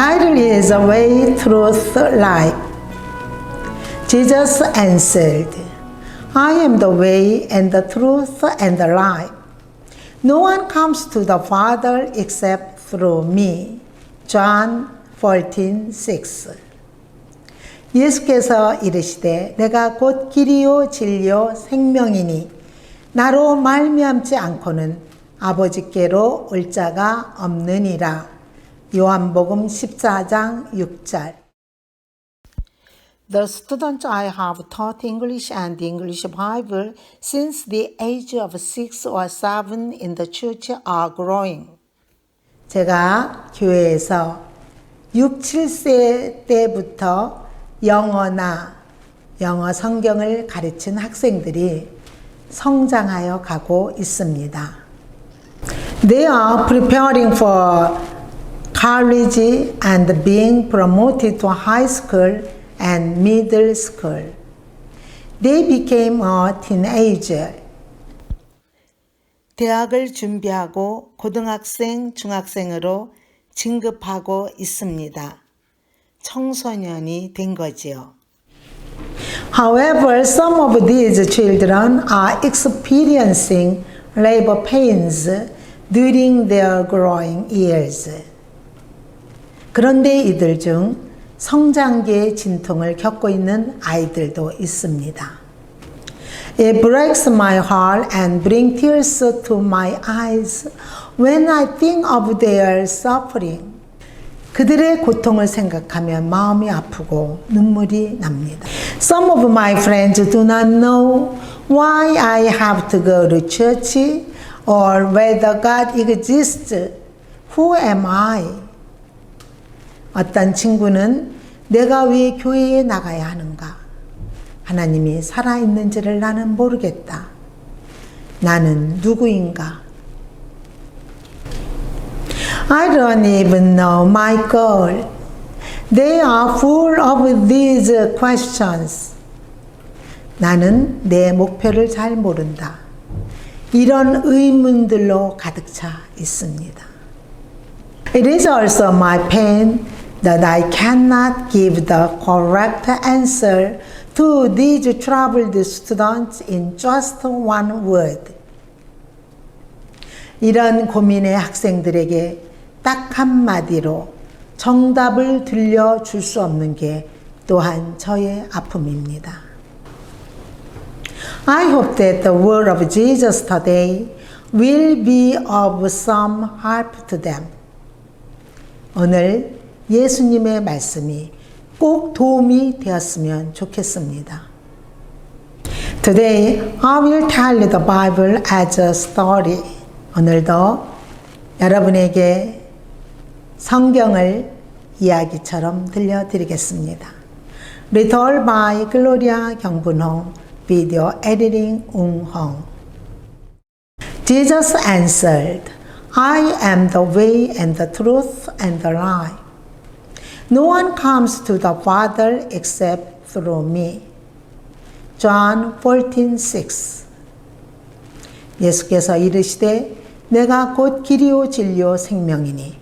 title is A Way, Truth, Life. Jesus answered, I am the way and the truth and the life. No one comes to the Father except through me. John 14, 6. 예수께서 이르시되 내가 곧 길이요 진리요 생명이니 나로 말미암지 않고는 아버지께로 올 자가 없느니라. 요한복음 14장 6절. The students I have taught English and English Bible since the age of six or seven in the church are growing. 제가 교회에서 6, 7세 때부터 영어나 영어 성경을 가르친 학생들이 성장하여 가고 있습니다. They are preparing for college and being promoted to high school and middle school. They became a teenager. 대학을 준비하고 고등학생, 중학생으로 진급하고 있습니다. 청소년이 된 거지요. However, some of these children are experiencing labor pains during their growing years. 그런데 이들 중 성장기의 진통을 겪고 있는 아이들도 있습니다. It breaks my heart and brings tears to my eyes when I think of their suffering. 그들의 고통을 생각하면 마음이 아프고 눈물이 납니다. Some of my friends do not know why I have to go to church or whether God exists. Who am I? 어떤 친구는 내가 왜 교회에 나가야 하는가? 하나님이 살아있는지를 나는 모르겠다. 나는 누구인가? I don't even know my goal. They are full of these questions. 나는 내 목표를 잘 모른다. 이런 의문들로 가득 차 있습니다. It is also my pain that I cannot give the correct answer to these troubled students in just one word. 이런 고민의 학생들에게 딱 한마디로 정답을 들려줄 수 없는 게 또한 저의 아픔입니다. I hope that the word of Jesus today will be of some help to them. 오늘 예수님의 말씀이 꼭 도움이 되었으면 좋겠습니다. Today I will tell you the Bible as a story. 오늘도 여러분에게 성경을 이야기처럼 들려드리겠습니다. Retold by Gloria 경분홍, video editing 웅홍. Jesus answered, I am the way and the truth and the life. No one comes to the Father except through me. John 14:6 예수께서 이르시되 내가 곧 길이요 진리요 생명이니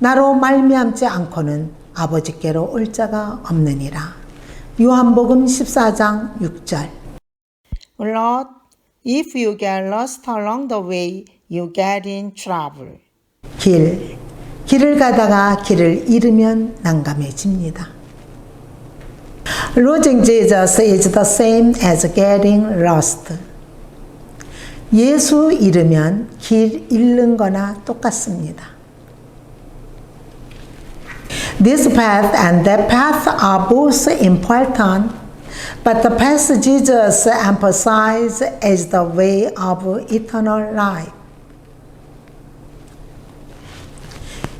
나로 말미암지 않고는 아버지께로 올 자가 없느니라. 요한복음 14장 6절. Lord, if you get lost along the way, you get in trouble. 길, 길을 가다가 길을 잃으면 난감해집니다. Losing Jesus is the same as getting lost. 예수 잃으면 길 잃는 거나 똑같습니다. This path and that path are both important, but the path Jesus emphasized is the way of eternal life.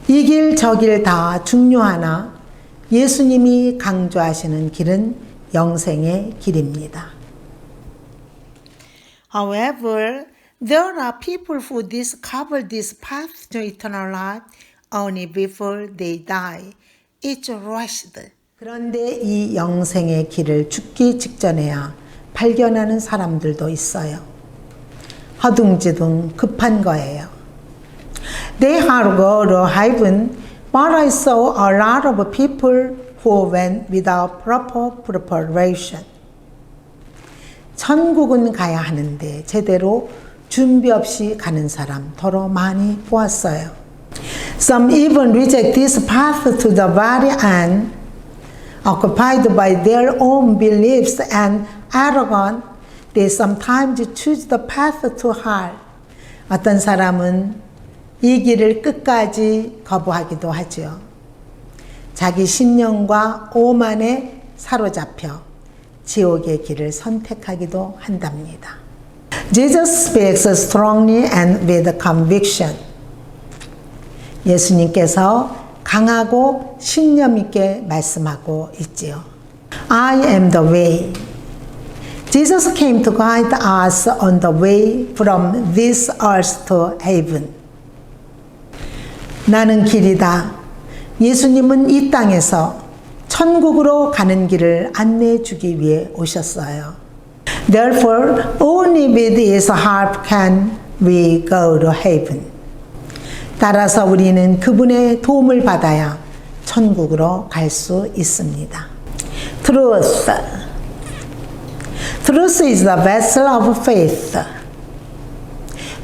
이 길 저 길 다 중요하나 예수님이 강조하시는 길은 영생의 길입니다. However, there are people who discover this path to eternal life only before they die. It's rushed. 그런데 이 영생의 길을 죽기 직전에야 발견하는 사람들도 있어요. 허둥지둥 급한 거예요. They have go to heaven But I saw a lot of people who went without proper preparation. 천국은 가야 하는데 제대로 준비 없이 가는 사람 더러 많이 보았어요. Some even reject this path to the very end, occupied by their own beliefs and arrogant. They sometimes choose the path to hell. 어떤 사람은 이 길을 끝까지 거부하기도 하죠. 자기 신념과 오만에 사로잡혀 지옥의 길을 선택하기도 한답니다. Jesus speaks strongly and with conviction. 예수님께서 강하고 신념 있게 말씀하고 있지요. I am the way. Jesus came to guide us on the way from this earth to heaven. 나는 길이다. 예수님은 이 땅에서 천국으로 가는 길을 안내해 주기 위해 오셨어요. Therefore, only with His help can we go to heaven. 따라서 우리는 그분의 도움을 받아야 천국으로 갈 수 있습니다. Truth. Truth is the vessel of faith.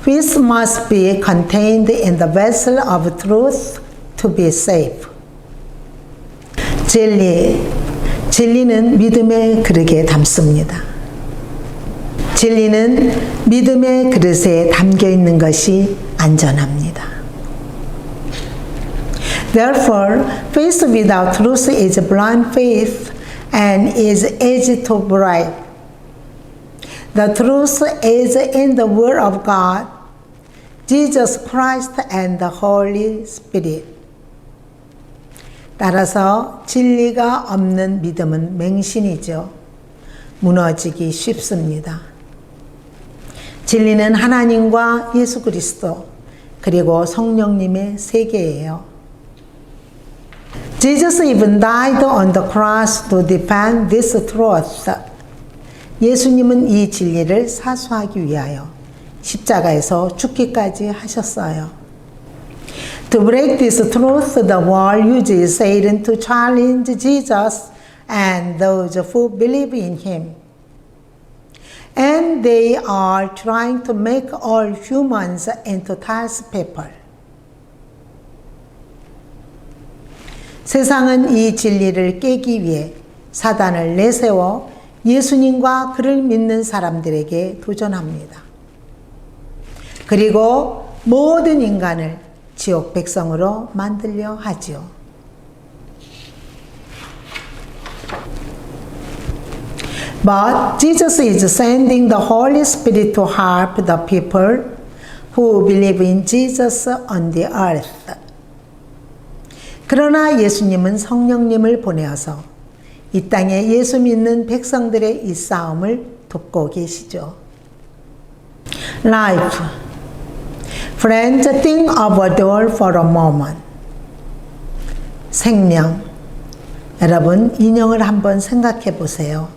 Which must be contained in the vessel of truth to be safe. 진리. 진리는 믿음의 그릇에 담습니다. 진리는 믿음의 그릇에 담겨 있는 것이 안전합니다. Therefore, faith without truth is blind faith and is easy to bribe. The truth is in the Word of God, Jesus Christ, and the Holy Spirit. 따라서 진리가 없는 믿음은 맹신이죠. 무너지기 쉽습니다. 진리는 하나님과 예수 그리스도 그리고 성령님의 세계예요. Jesus even died on the cross to defend this truth. 예수님은 이 진리를 사수하기 위하여 십자가에서 죽기까지 하셨어요. To break this truth, the world uses Satan to challenge Jesus and those who believe in him. And they are trying to make all humans into test people. 세상은 이 진리를 깨기 위해 사단을 내세워 예수님과 그를 믿는 사람들에게 도전합니다. 그리고 모든 인간을 지옥 백성으로 만들려 하지요. But Jesus is sending the Holy Spirit to help the people who believe in Jesus on the earth. 그러나 예수님은 성령님을 보내어서 이 땅에 예수 믿는 백성들의 이 싸움을 돕고 계시죠. Life. Friends, think of a door for a moment. 생명. 여러분, 인형을 한번 생각해 보세요.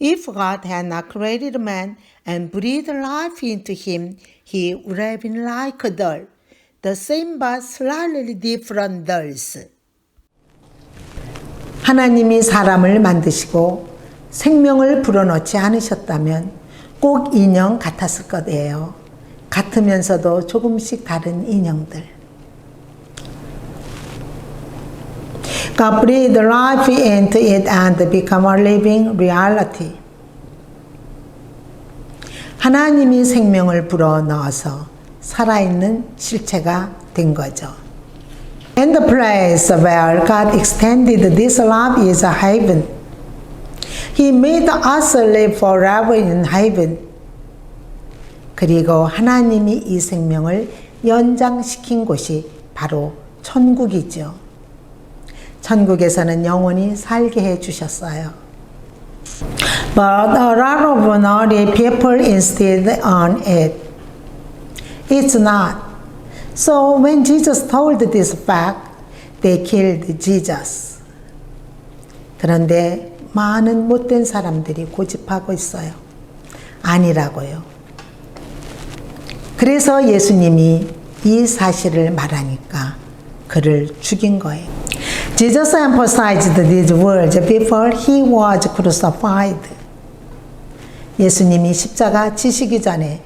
If God had not created man and breathed life into him, he would have been like a doll, the same but slightly different dolls. 하나님이 사람을 만드시고 생명을 불어넣지 않으셨다면 꼭 인형 같았을 거예요. 같으면서도 조금씩 다른 인형들. God breathed life into it and become a living reality. 하나님이 생명을 불어 넣어서 살아있는 실체가 된 거죠. And the place where God extended this love is heaven. He made us live forever in heaven. 그리고 하나님이 이 생명을 연장시킨 곳이 바로 천국이죠. 천국에서는 영원히 살게 해 주셨어요. But a lot of naughty people insist on it. It's not. So when Jesus told this fact, they killed Jesus. 그런데 많은 못된 사람들이 고집하고 있어요. 아니라고요. 그래서 예수님이 이 사실을 말하니까 그를 죽인 거예요. Jesus emphasized these words before he was crucified. 예수님이 십자가 지시기 전에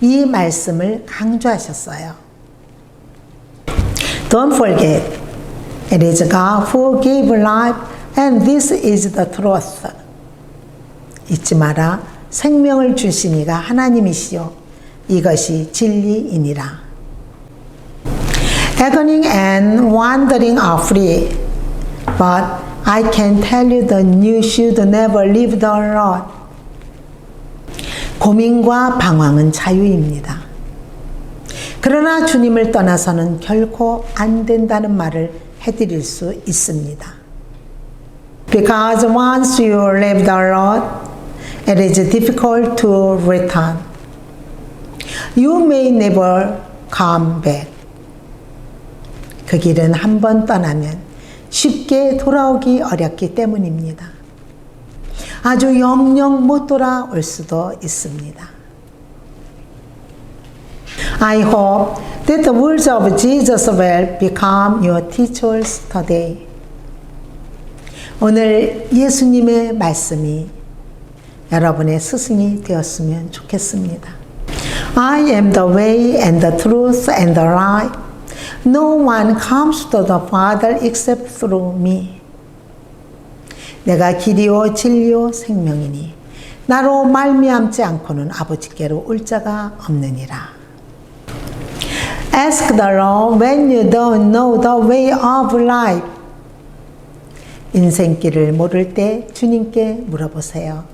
이 말씀을 강조하셨어요. Don't forget, it is God who gave life and this is the truth. 잊지 마라. 생명을 주신 이가 하나님이시요. 이것이 진리이니라. Agony and wandering are free, but I can tell you that you should never leave the Lord. 고민과 방황은 자유입니다. 그러나 주님을 떠나서는 결코 안 된다는 말을 해드릴 수 있습니다. Because once you leave the Lord, it is difficult to return. You may never come back. 그 길은 한 번 떠나면 쉽게 돌아오기 어렵기 때문입니다. 아주 영영 못 돌아올 수도 있습니다. I hope that the words of Jesus will become your teachers today. 오늘 예수님의 말씀이 여러분의 스승이 되었으면 좋겠습니다. I am the way and the truth and the life. No one comes to the Father except through me. 내가 길이요 진리요 생명이니 나로 말미암지 않고는 아버지께로 올 자가 없느니라. Ask the Lord when you don't know the way of life. 인생길을 모를 때 주님께 물어보세요.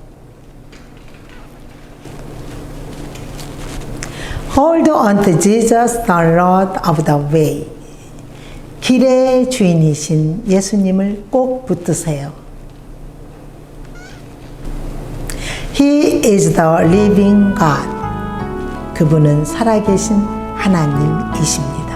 Hold on to Jesus, the Lord of the way. 길의 주인이신 예수님을 꼭 붙드세요. He is the living God. 그분은 살아계신 하나님이십니다.